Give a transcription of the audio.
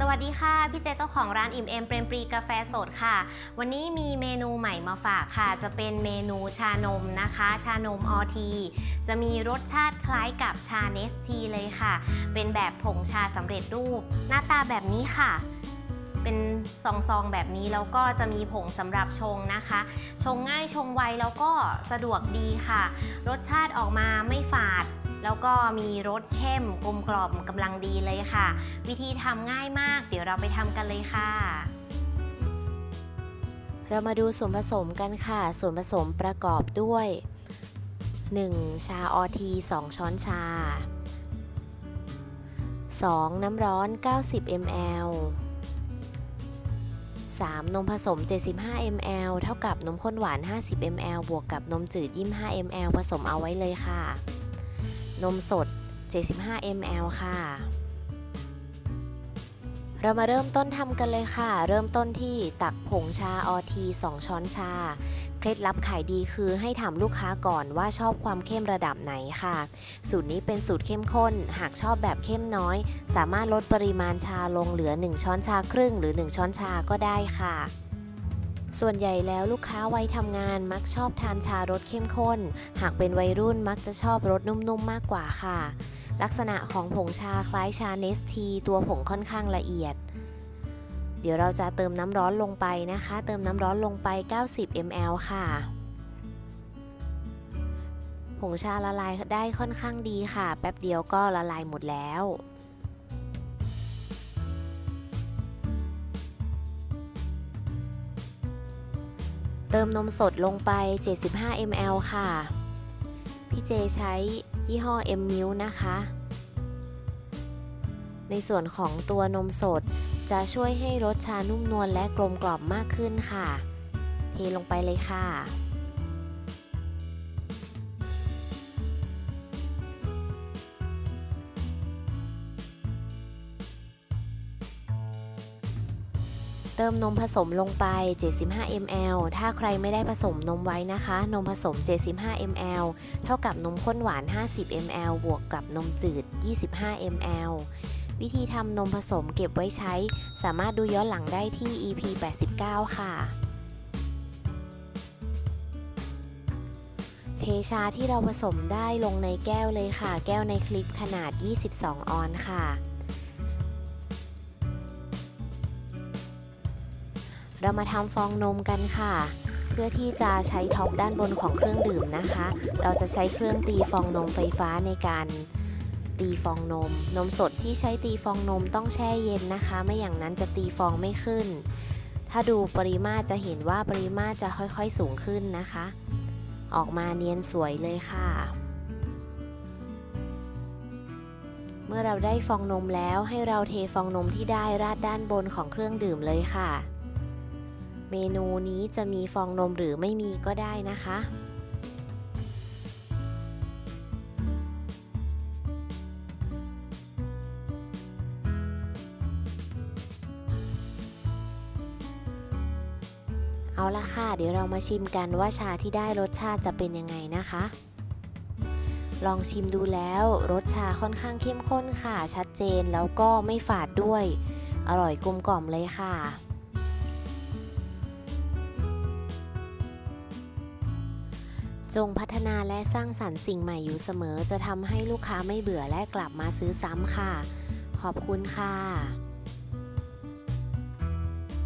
สวัสดีค่ะ พี่เจเจ้าของร้านอิ่มเอมเปรมปรีกาแฟสดค่ะ วันนี้มีเมนูใหม่มาฝากค่ะ จะเป็นเมนูชานมนะคะ ชานมออที จะมีรสชาติคล้ายกับชาเนสทีเลยค่ะ เป็นแบบผงชาสำเร็จรูป หน้าตาแบบนี้ค่ะ เป็นซองๆแบบนี้แล้วก็จะมีผงสำหรับชงนะคะ ชงง่ายชงไวแล้วก็สะดวกดีค่ะ รสชาติออกมาไม่ฝาด แล้วก็มีรสเข้มกลมกล่อมกำลังดีเลยค่ะ วิธีทำง่ายมาก เดี๋ยวเราไปทำกันเลยค่ะเรามาดูส่วนผสมกันค่ะ ส่วนผสมประกอบด้วย 1. ชาออที 2 ช้อนชา 2. น้ำร้อน 90 ml 3. นมผสม 75 ml เท่ากับนมข้นหวาน 50 ml บวกกับนมจืด 25 ml ผสมเอาไว้เลยค่ะ นมสด 75 ml ค่ะ เรามาเริ่มต้นทำกันเลยค่ะ เริ่มต้นที่ตักผงชาออที 2 ช้อนชา เคล็ดลับขายดีคือให้ถามลูกค้าก่อนว่าชอบความเข้มระดับไหนค่ะ สูตรนี้เป็นสูตรเข้มข้น หากชอบแบบเข้มน้อย สามารถลดปริมาณชาลงเหลือ 1 ช้อนชาครึ่ง หรือ 1 ช้อนชาก็ได้ค่ะ ส่วนใหญ่แล้วลูกค้าวัยทำงานมักชอบทานชารสเข้มข้น หากเป็นวัยรุ่นมักจะชอบรสนุ่มๆมากกว่าค่ะ ลักษณะของผงชาคล้ายชาเนสที ตัวผงค่อนข้างละเอียด เดี๋ยวเราจะเติมน้ำร้อนลงไปนะคะ เติมน้ำร้อนลงไป 90 ml ค่ะ ผงชาละลายได้ค่อนข้างดีค่ะ แป๊บเดียวก็ละลายหมดแล้ว เติมนมสดลงไป 75 ml ค่ะ พี่เจใช้ยี่ห้อ M Milk นะคะ ในส่วนของตัวนมสดจะช่วยให้รสชานุ่มนวลและกลมกล่อมมากขึ้นค่ะ เทลงไปเลยค่ะ เติมนมผสมลงไป 75 ml ถ้าใครไม่ได้ผสมนมไว้นะคะ นมผสม 75 ml เท่ากับนมข้นหวาน 50 ml บวกกับนมจืด 25 ml วิธีทำนมผสมเก็บไว้ใช้ สามารถดูย้อนหลังได้ที่ EP 89 ค่ะ เทชาที่เราผสมได้ลงในแก้วเลยค่ะ แก้วในคลิปขนาด 22 ออนค่ะ เรามาทำฟองนมกันค่ะ เพื่อที่จะใช้ท็อปด้านบนของเครื่องดื่มนะคะ เราจะใช้เครื่องตีฟองนมไฟฟ้าในการตีฟองนม นมสดที่ใช้ตีฟองนมต้องแช่เย็นนะคะ ไม่อย่างนั้นจะตีฟองไม่ขึ้น ถ้าดูปริมาตรจะเห็นว่าปริมาตรจะค่อยๆสูงขึ้นนะคะ ออกมาเนียนสวยเลยค่ะเมื่อเราได้ฟองนมแล้วให้เราเทฟองนมที่ได้ราดด้านบนของเครื่องดื่มเลยค่ะ เมนูนี้จะมีฟองนมหรือไม่มีก็ได้นะคะ เอาละค่ะ เดี๋ยวเรามาชิมกันว่าชาที่ได้รสชาติจะเป็นยังไงนะคะ ลองชิมดูแล้วรสชาค่อนข้างเข้มข้นค่ะ ชัดเจนแล้วก็ไม่ฝาดด้วย อร่อยกลมกล่อมเลยค่ะ จงพัฒนาและสร้างสรรค์สิ่งใหม่อยู่เสมอ จะทำให้ลูกค้าไม่เบื่อและกลับมาซื้อซ้ำค่ะ ขอบคุณค่ะ